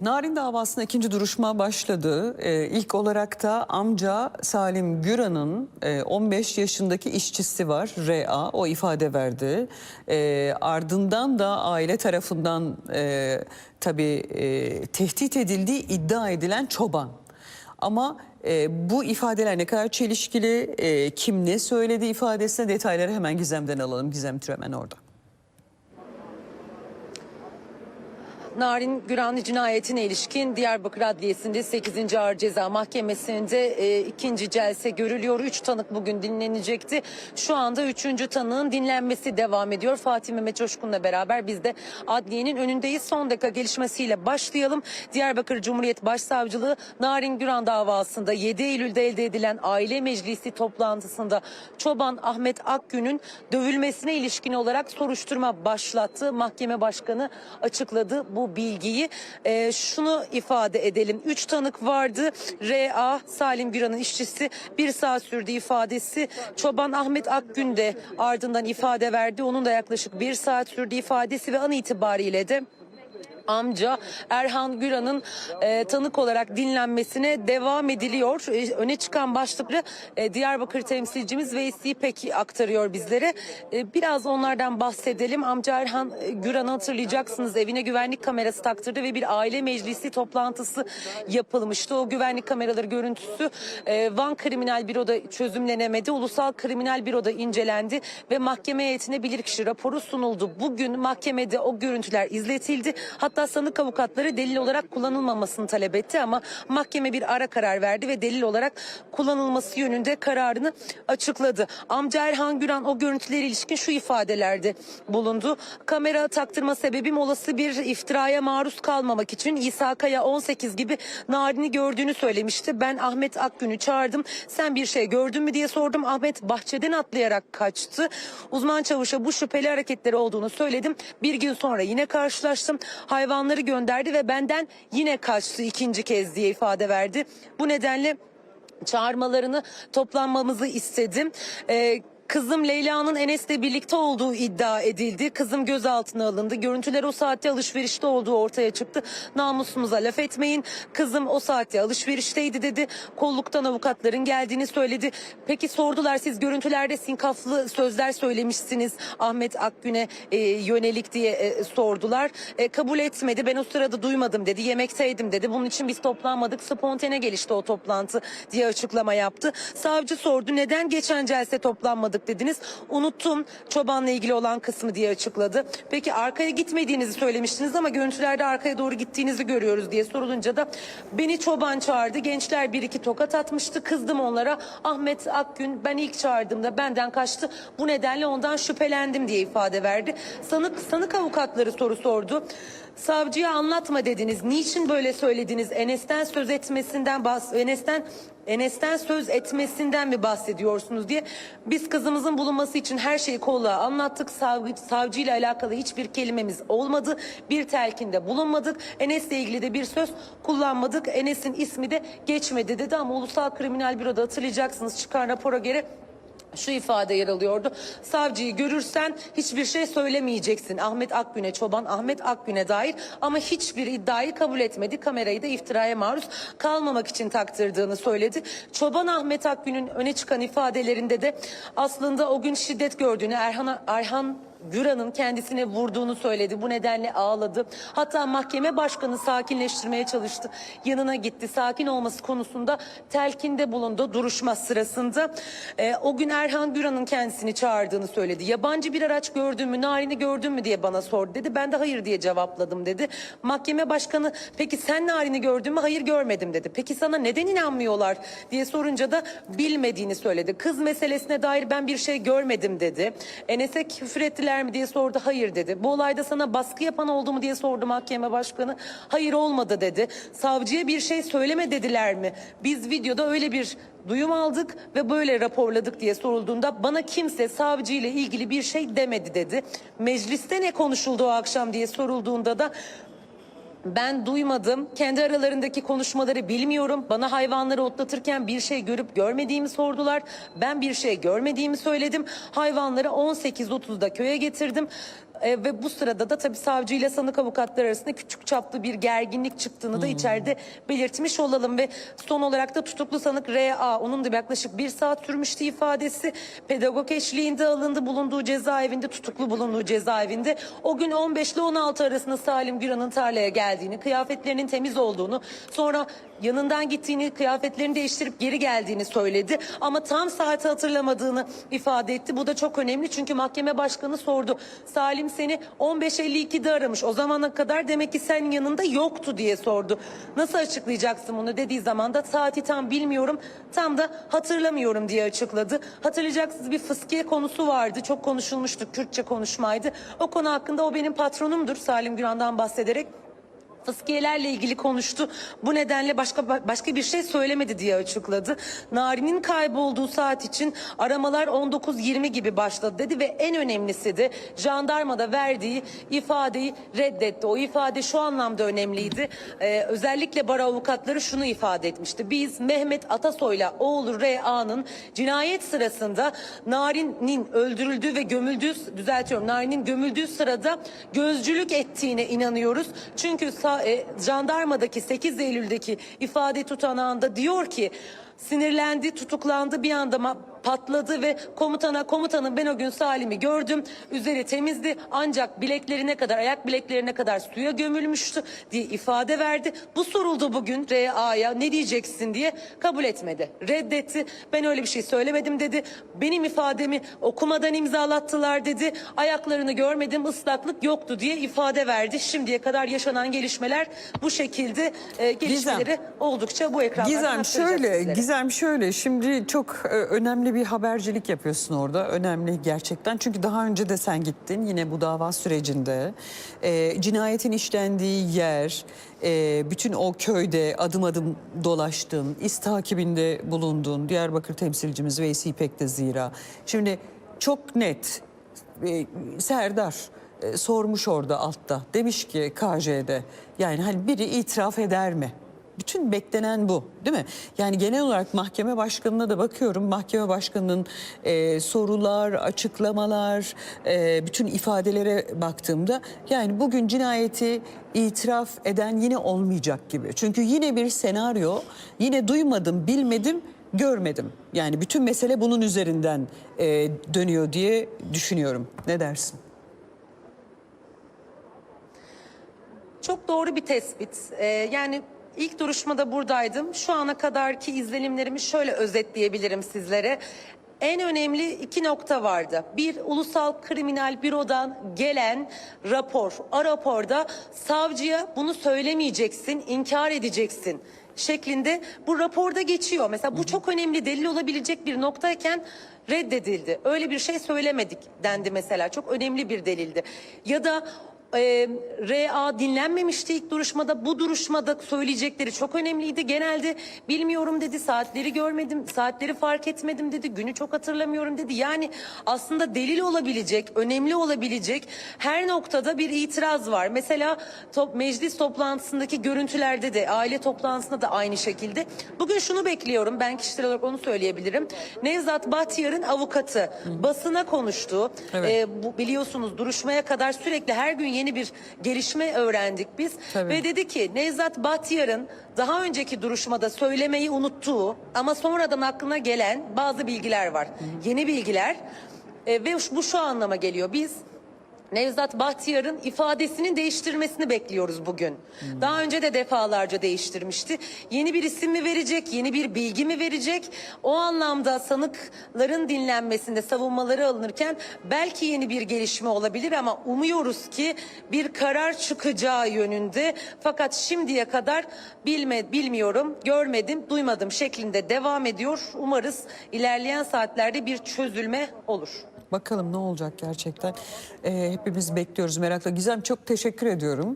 Narin davasında ikinci duruşma başladı. Ee, ilk olarak da amca Salim Güran'ın e, 15 yaşındaki işçisi var R.A. O ifade verdi. Ee, ardından da aile tarafından e, tabii e, tehdit edildiği iddia edilen çoban. Ama e, bu ifadeler ne kadar çelişkili, e, kim ne söyledi ifadesine detayları hemen Gizem'den alalım. Gizem Türemen orada. Narin Güranlı cinayetine ilişkin Diyarbakır Adliyesi'nde 8. Ağır Ceza Mahkemesi'nde e, ikinci celse görülüyor. Üç tanık bugün dinlenecekti. Şu anda üçüncü tanığın dinlenmesi devam ediyor. Fatih Mehmet Coşkun'la beraber biz de adliyenin önündeyiz. Son dakika gelişmesiyle başlayalım. Diyarbakır Cumhuriyet Başsavcılığı Narin Güran davasında 7 Eylül'de elde edilen aile meclisi toplantısında Çoban Ahmet Akgün'ün dövülmesine ilişkin olarak soruşturma başlattı. Mahkeme başkanı açıkladı bu bilgiyi. Ee, şunu ifade edelim. Üç tanık vardı. R.A. Salim Güran'ın işçisi bir saat sürdü ifadesi. Çoban Ahmet Akgün de ardından ifade verdi. Onun da yaklaşık bir saat sürdü ifadesi ve an itibariyle de amca Erhan Güran'ın e, tanık olarak dinlenmesine devam ediliyor. E, öne çıkan başlıkları e, Diyarbakır temsilcimiz Veysi Pek aktarıyor bizlere. E, biraz onlardan bahsedelim. Amca Erhan e, Güran'ı hatırlayacaksınız. Evine güvenlik kamerası taktırdı ve bir aile meclisi toplantısı yapılmıştı. O güvenlik kameraları görüntüsü e, Van Kriminal Büro'da çözümlenemedi. Ulusal Kriminal Büro'da incelendi ve mahkeme heyetine bilirkişi raporu sunuldu. Bugün mahkemede o görüntüler izletildi. Hatta sanık avukatları delil olarak kullanılmamasını talep etti ama mahkeme bir ara karar verdi ve delil olarak kullanılması yönünde kararını açıkladı. Amca Erhan Güran o görüntülere ilişkin şu ifadelerde bulundu. Kamera taktırma sebebim olası bir iftiraya maruz kalmamak için İsa Kaya 18 gibi Narin'i gördüğünü söylemişti. Ben Ahmet Akgün'ü çağırdım. Sen bir şey gördün mü diye sordum. Ahmet bahçeden atlayarak kaçtı. Uzman çavuşa bu şüpheli hareketleri olduğunu söyledim. Bir gün sonra yine karşılaştım. Hayvanları gönderdi ve benden yine kaçtı ikinci kez diye ifade verdi. Bu nedenle çağırmalarını toplanmamızı istedim. Ee, Kızım Leyla'nın Enes'le birlikte olduğu iddia edildi. Kızım gözaltına alındı. Görüntüler o saatte alışverişte olduğu ortaya çıktı. Namusumuza laf etmeyin. Kızım o saatte alışverişteydi dedi. Kolluktan avukatların geldiğini söyledi. Peki sordular siz görüntülerde sinkaflı sözler söylemişsiniz Ahmet Akgün'e e, yönelik diye e, sordular. E, kabul etmedi. Ben o sırada duymadım dedi. Yemekteydim dedi. Bunun için biz toplanmadık. Spontane gelişti o toplantı diye açıklama yaptı. Savcı sordu neden geçen celse toplanmadık dediniz. Unuttum çobanla ilgili olan kısmı diye açıkladı. Peki arkaya gitmediğinizi söylemiştiniz ama görüntülerde arkaya doğru gittiğinizi görüyoruz diye sorulunca da beni çoban çağırdı. Gençler bir iki tokat atmıştı. Kızdım onlara. Ahmet Akgün ben ilk çağırdığımda benden kaçtı. Bu nedenle ondan şüphelendim diye ifade verdi. Sanık sanık avukatları soru sordu. Savcıya anlatma dediniz. Niçin böyle söylediniz? Enes'ten söz etmesinden bahs Enes'ten Enes'ten söz etmesinden mi bahsediyorsunuz diye biz kızımızın bulunması için her şeyi kolla anlattık. Savcı, savcıyla alakalı hiçbir kelimemiz olmadı. Bir telkinde bulunmadık. Enes'le ilgili de bir söz kullanmadık. Enes'in ismi de geçmedi dedi ama Ulusal Kriminal Büro'da hatırlayacaksınız çıkan rapora göre şu ifade yer alıyordu. Savcıyı görürsen hiçbir şey söylemeyeceksin. Ahmet Akgün'e, çoban Ahmet Akgün'e dair ama hiçbir iddiayı kabul etmedi. Kamerayı da iftiraya maruz kalmamak için taktırdığını söyledi. Çoban Ahmet Akgün'ün öne çıkan ifadelerinde de aslında o gün şiddet gördüğünü Erhan, Erhan Güran'ın kendisine vurduğunu söyledi. Bu nedenle ağladı. Hatta mahkeme başkanı sakinleştirmeye çalıştı. Yanına gitti. Sakin olması konusunda telkinde bulundu duruşma sırasında. Ee, o gün Erhan Güran'ın kendisini çağırdığını söyledi. Yabancı bir araç gördün mü, Narin'i gördün mü diye bana sordu dedi. Ben de hayır diye cevapladım dedi. Mahkeme başkanı peki sen Narin'i gördün mü? Hayır görmedim dedi. Peki sana neden inanmıyorlar diye sorunca da bilmediğini söyledi. Kız meselesine dair ben bir şey görmedim dedi. Enes'e küfür ettiler mi diye sordu. Hayır dedi. Bu olayda sana baskı yapan oldu mu diye sordu mahkeme başkanı. Hayır olmadı dedi. Savcıya bir şey söyleme dediler mi? Biz videoda öyle bir duyum aldık ve böyle raporladık diye sorulduğunda bana kimse savcı ile ilgili bir şey demedi dedi. Mecliste ne konuşuldu o akşam diye sorulduğunda da ben duymadım. Kendi aralarındaki konuşmaları bilmiyorum. Bana hayvanları otlatırken bir şey görüp görmediğimi sordular. Ben bir şey görmediğimi söyledim. Hayvanları 18.30'da köye getirdim. E, ve bu sırada da tabii savcı ile sanık avukatlar arasında küçük çaplı bir gerginlik çıktığını da içeride belirtmiş olalım ve son olarak da tutuklu sanık R.A. onun da yaklaşık bir saat sürmüştü ifadesi. Pedagog eşliğinde alındı bulunduğu cezaevinde tutuklu bulunduğu cezaevinde. O gün 15 ile 16 arasında Salim Güran'ın tarlaya geldiğini, kıyafetlerinin temiz olduğunu, sonra yanından gittiğini, kıyafetlerini değiştirip geri geldiğini söyledi. Ama tam saati hatırlamadığını ifade etti. Bu da çok önemli çünkü mahkeme başkanı sordu. Salim seni 15.52'de aramış. O zamana kadar demek ki sen yanında yoktu diye sordu. Nasıl açıklayacaksın bunu dediği zaman da saati tam bilmiyorum, tam da hatırlamıyorum diye açıkladı. Hatırlayacaksınız bir fıskiye konusu vardı. Çok konuşulmuştu. Kürtçe konuşmaydı. O konu hakkında o benim patronumdur Salim Güran'dan bahsederek fıskiyelerle ilgili konuştu. Bu nedenle başka başka bir şey söylemedi diye açıkladı. Nari'nin kaybolduğu saat için aramalar 19.20 gibi başladı dedi ve en önemlisi de jandarmada verdiği ifadeyi reddetti. O ifade şu anlamda önemliydi. Ee, özellikle bar avukatları şunu ifade etmişti. Biz Mehmet Atasoy'la oğlu R.A.'nın cinayet sırasında Narin'in öldürüldüğü ve gömüldüğü düzeltiyorum Narin'in gömüldüğü sırada gözcülük ettiğine inanıyoruz. Çünkü e, jandarmadaki 8 Eylül'deki ifade tutanağında diyor ki sinirlendi, tutuklandı bir anda patladı ve komutana komutanım ben o gün Salim'i gördüm. Üzeri temizdi ancak bileklerine kadar ayak bileklerine kadar suya gömülmüştü diye ifade verdi. Bu soruldu bugün RA'ya ne diyeceksin diye kabul etmedi. Reddetti. Ben öyle bir şey söylemedim dedi. Benim ifademi okumadan imzalattılar dedi. Ayaklarını görmedim ıslaklık yoktu diye ifade verdi. Şimdiye kadar yaşanan gelişmeler bu şekilde e, gelişmeleri oldukça bu ekranlardan Gizem şöyle, sizlere. Gizem şöyle. Şimdi çok e, önemli bir habercilik yapıyorsun orada. Önemli gerçekten. Çünkü daha önce de sen gittin yine bu dava sürecinde. E, cinayetin işlendiği yer, e, bütün o köyde adım adım dolaştın, iz takibinde bulundun. Diyarbakır temsilcimiz Veysi İpek de zira. Şimdi çok net e, Serdar e, sormuş orada altta. Demiş ki KJ'de yani hani biri itiraf eder mi? Bütün beklenen bu değil mi? Yani genel olarak mahkeme başkanına da bakıyorum. Mahkeme başkanının e, sorular, açıklamalar, e, bütün ifadelere baktığımda yani bugün cinayeti itiraf eden yine olmayacak gibi. Çünkü yine bir senaryo, yine duymadım, bilmedim, görmedim. Yani bütün mesele bunun üzerinden e, dönüyor diye düşünüyorum. Ne dersin? Çok doğru bir tespit. Ee, yani ilk duruşmada buradaydım. Şu ana kadarki izlenimlerimi şöyle özetleyebilirim sizlere. En önemli iki nokta vardı. Bir, Ulusal Kriminal Büro'dan gelen rapor. O raporda savcıya bunu söylemeyeceksin, inkar edeceksin şeklinde bu raporda geçiyor. Mesela bu çok önemli delil olabilecek bir noktayken reddedildi. Öyle bir şey söylemedik dendi mesela. Çok önemli bir delildi. Ya da e, RA dinlenmemişti ilk duruşmada. Bu duruşmada söyleyecekleri çok önemliydi. Genelde bilmiyorum dedi, saatleri görmedim, saatleri fark etmedim dedi, günü çok hatırlamıyorum dedi. Yani aslında delil olabilecek, önemli olabilecek her noktada bir itiraz var. Mesela top, meclis toplantısındaki görüntülerde de, aile toplantısında da aynı şekilde. Bugün şunu bekliyorum, ben kişisel olarak onu söyleyebilirim. Nevzat Bahtiyar'ın avukatı basına konuştu. Evet. E, bu biliyorsunuz duruşmaya kadar sürekli her gün yeni bir gelişme öğrendik biz Tabii. ve dedi ki Nevzat Bahtiyar'ın daha önceki duruşmada söylemeyi unuttuğu ama sonradan aklına gelen bazı bilgiler var. Yeni bilgiler E, ve bu şu anlama geliyor. Biz Nevzat Bahtiyar'ın ifadesinin değiştirmesini bekliyoruz bugün. Daha önce de defalarca değiştirmişti. Yeni bir isim mi verecek, yeni bir bilgi mi verecek? O anlamda sanıkların dinlenmesinde savunmaları alınırken belki yeni bir gelişme olabilir ama umuyoruz ki bir karar çıkacağı yönünde. Fakat şimdiye kadar bilme, bilmiyorum, görmedim, duymadım şeklinde devam ediyor. Umarız ilerleyen saatlerde bir çözülme olur. Bakalım ne olacak gerçekten. Ee, hepimiz bekliyoruz merakla. Gizem çok teşekkür ediyorum.